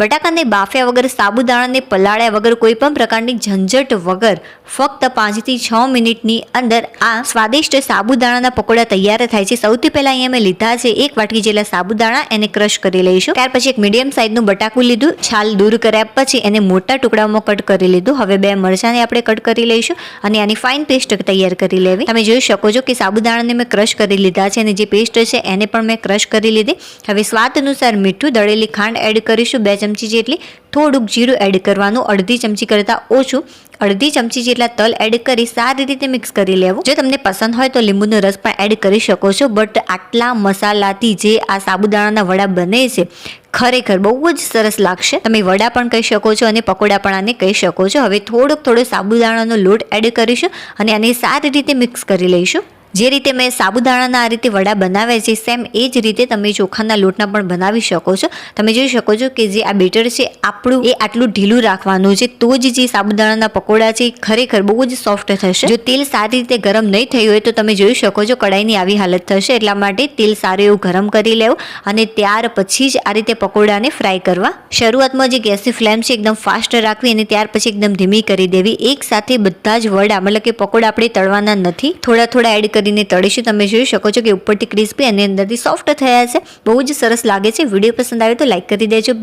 બટાકાને બાફ્યા વગર, સાબુદાણાને પલાળ્યા વગર કોઈ પણ પ્રકારની ઝંઝટ વગર ફક્ત પાંચથી છ મિનિટની અંદર આ સ્વાદિષ્ટ સાબુદાણાના પકોડા તૈયાર થાય છે. સૌથી પહેલાં અહીંયા મેં લીધા છે એક વાટકી જેટલા સાબુદાણા, એને ક્રશ કરી લઈશું. ત્યાર પછી એક મીડિયમ સાઇઝનું બટાકું લીધું, છાલ દૂર કર્યા પછી એને મોટા ટુકડામાં કટ કરી લીધું. હવે બે મરચાંને આપણે કટ કરી લઈશું અને આની ફાઇન પેસ્ટ તૈયાર કરી લેવી. તમે જોઈ શકો છો કે સાબુદાણાને મેં ક્રશ કરી લીધા છે અને જે પેસ્ટ છે, એને પણ મેં ક્રશ કરી લીધી. હવે સ્વાદ અનુસાર મીઠું, દળેલી ખાંડ એડ કરીશું. બે ચમચી જેટલી થોડુંક જીરું એડ કરવાનું. અડધી ચમચી કરતાં ઓછું. અડધી ચમચી જેટલા તલ એડ કરી સારી રીતે મિક્સ કરી લેવું. જો તમને પસંદ હોય તો લીંબુનો રસ પણ એડ કરી શકો છો. બટ આટલા મસાલાથી જે આ સાબુદાણાના વડા બને છે, ખરેખર બહુ જ સરસ લાગશે. તમે વડા પણ કહી શકો છો અને પકોડા પણ આને કહી શકો છો. હવે થોડોક થોડો સાબુદાણાનો લોટ એડ કરીશું અને આને સારી રીતે મિક્સ કરી લઈશું. જે રીતે મેં સાબુદાણાના આ રીતે વડા બનાવ્યા છે સેમ એ જ રીતે તમે ચોખાના લોટના પણ બનાવી શકો છો. તમે જોઈ શકો છો કે જે આ બેટર છે, આપણું એ આટલું ઢીલું રાખવાનું છે. તો જ જે સાબુદાણાના પકોડા છે ખરેખર બહુ જ સોફ્ટ થશે. જો તેલ સારી રીતે ગરમ નહીં થયું હોય તો તમે જોઈ શકો છો કડાઈની આવી હાલત થશે. એટલા માટે તેલ સારું એવું ગરમ કરી લેવું અને ત્યાર પછી જ આ રીતે પકોડાને ફ્રાય કરવા. શરૂઆતમાં જે ગેસની ફ્લેમ છે, એકદમ ફાસ્ટ રાખવી અને ત્યાર પછી એકદમ ધીમી કરી દેવી. એક સાથે બધા જ વડા, મતલબ કે પકોડા આપણે તળવાના નથી. થોડા થોડા એડ કરીને તળીશું તમે જોઈ શકો છો કે ઉપરથી ક્રિસ્પી અને અંદરથી સોફ્ટ થયા છે. બહુ જ સરસ લાગે છે. વીડિયો પસંદ આવે તો લાઈક કરી દેજો.